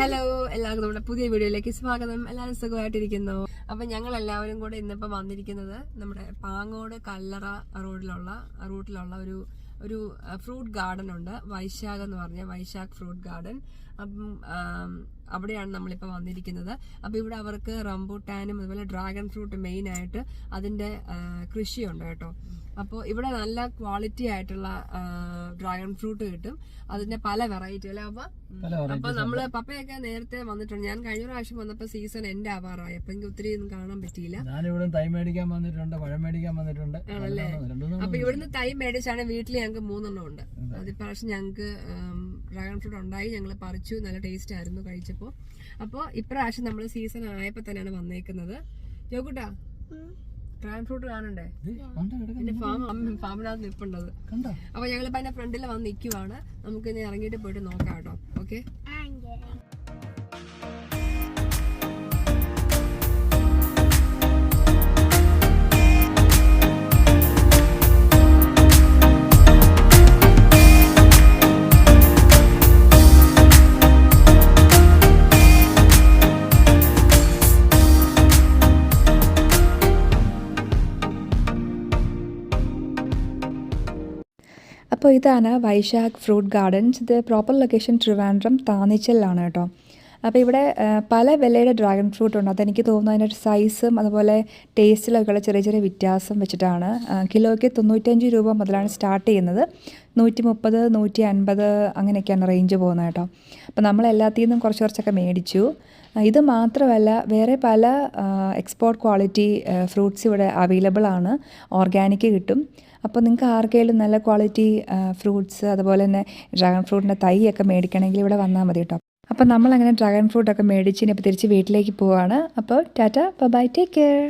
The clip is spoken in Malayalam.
ഹലോ എല്ലാവർക്കും നമ്മുടെ പുതിയ വീഡിയോയിലേക്ക് സ്വാഗതം. എല്ലാവരും സുഖമായിട്ടിരിക്കുന്നു. അപ്പൊ ഞങ്ങൾ എല്ലാവരും കൂടെ ഇന്നിപ്പോ വന്നിരിക്കുന്നത് നമ്മുടെ പാങ്ങോട് കല്ലറ റോഡിലുള്ള റൂട്ടിലുള്ള ഒരു ഒരു ഫ്രൂട്ട് ഗാർഡൻ ഉണ്ട്. വൈശാഖ് എന്ന് പറഞ്ഞ വൈശാഖ് ഫ്രൂട്ട് ഗാർഡൻ അപ്പം അവിടെയാണ് നമ്മളിപ്പോൾ വന്നിരിക്കുന്നത്. അപ്പോൾ ഇവിടെ അവർക്ക് റംബൂട്ടാനും അതുപോലെ ഡ്രാഗൺ ഫ്രൂട്ട് മെയിൻ ആയിട്ട് അതിന്റെ കൃഷിയുണ്ട് കേട്ടോ. അപ്പോൾ ഇവിടെ നല്ല ക്വാളിറ്റി ആയിട്ടുള്ള ഡ്രാഗൺ ഫ്രൂട്ട് കിട്ടും. അതിന്റെ പല വെറൈറ്റി അല്ലേ അപ്പൊ? അപ്പൊ നമ്മൾ പപ്പയൊക്കെ നേരത്തെ വന്നിട്ടുണ്ട്. ഞാൻ കഴിഞ്ഞ പ്രാവശ്യം വന്നപ്പോ സീസൺ എൻഡ് ആവാറായി. അപ്പൊ എനിക്ക് ഒത്തിരി ഒന്നും കാണാൻ പറ്റിയില്ല. ഞാനിവിടെ തൈ മേടിക്കാൻ വന്നിട്ടുണ്ട് പഴം മേടിക്കാൻ വന്നിട്ടുണ്ട്. ആണല്ലേ? അപ്പൊ ഇവിടുന്ന് തൈ മേടിച്ചാണ് വീട്ടിൽ ഞങ്ങൾക്ക് മൂന്നെണ്ണം ഉണ്ട്. അത് ഇപ്രാവശ്യം ഞങ്ങൾക്ക് ഡ്രാഗൺ ഫ്രൂട്ട് ഉണ്ടായി. ഞങ്ങൾ പറിച്ചു. നല്ല ടേസ്റ്റ് ആയിരുന്നു കഴിച്ചപ്പോൾ അപ്പോൾ ഇപ്രാവശ്യം നമ്മൾ സീസൺ ആയപ്പോൾ തന്നെയാണ് വന്നേക്കുന്നത്. ജോക്കുട്ടാ ഡ്രാഗൺ ഫ്രൂട്ട് കാണണ്ടേ? പിന്നെ ഫാം ഫാമിനകത്ത് നിൽപ്പുണ്ടത് അപ്പോൾ ഞങ്ങളിപ്പോൾ ഞങ്ങളിപ്പോ അതിന്റെ ഫ്രണ്ടിൽ വന്ന് നിൽക്കുവാണ് നമുക്ക് ഇനി ഇറങ്ങിയിട്ട് പോയിട്ട് നോക്കാം കേട്ടോ. ഓക്കെ അപ്പോൾ ഇതാണ് വൈശാഖ് ഫ്രൂട്ട് ഗാർഡൻസ്. ഇത് പ്രോപ്പർ ലൊക്കേഷൻ ട്രിവാൻഡ്രം താന്നിച്ചലിലാണ് കേട്ടോ. അപ്പോൾ ഇവിടെ പല വിലയുടെ ഡ്രാഗൺ ഫ്രൂട്ട് ഉണ്ട്. അതെനിക്ക് തോന്നുന്നു അതിന്റെ സൈസും അതുപോലെ ടേസ്റ്റിലൊക്കെയുള്ള ചെറിയ ചെറിയ വ്യത്യാസം വെച്ചിട്ടാണ്. കിലോയ്ക്ക് തൊണ്ണൂറ്റഞ്ച് രൂപ മുതലാണ് സ്റ്റാർട്ട് ചെയ്യുന്നത്. നൂറ്റി മുപ്പത് നൂറ്റി അൻപത് അങ്ങനെയൊക്കെയാണ് റേഞ്ച് പോകുന്നത് കേട്ടോ. അപ്പോൾ നമ്മൾ എല്ലാത്തിൽ നിന്നും കുറച്ച് കുറച്ചൊക്കെ മേടിച്ചു. ഇത് മാത്രമല്ല വേറെ പല എക്സ്പോർട്ട് ക്വാളിറ്റി ഫ്രൂട്ട്സ് ഇവിടെ അവൈലബിൾ ആണ്. ഓർഗാനിക് കിട്ടും. അപ്പോൾ നിങ്ങൾക്ക് ആർക്കെങ്കിലും നല്ല ക്വാളിറ്റി ഫ്രൂട്ട്സ് അതുപോലെ തന്നെ ഡ്രാഗൺ ഫ്രൂട്ടിന്റെ തൈയൊക്കെ മേടിക്കണമെങ്കിൽ ഇവിടെ വന്നാൽ മതി കേട്ടോ. അപ്പോൾ നമ്മളങ്ങനെ ഡ്രാഗൺ ഫ്രൂട്ടൊക്കെ മേടിച്ച് ഇനിയിപ്പോൾ തിരിച്ച് വീട്ടിലേക്ക് പോവുകയാണ് അപ്പോൾ ടാറ്റ ബൈ ടേക്ക് കെയർ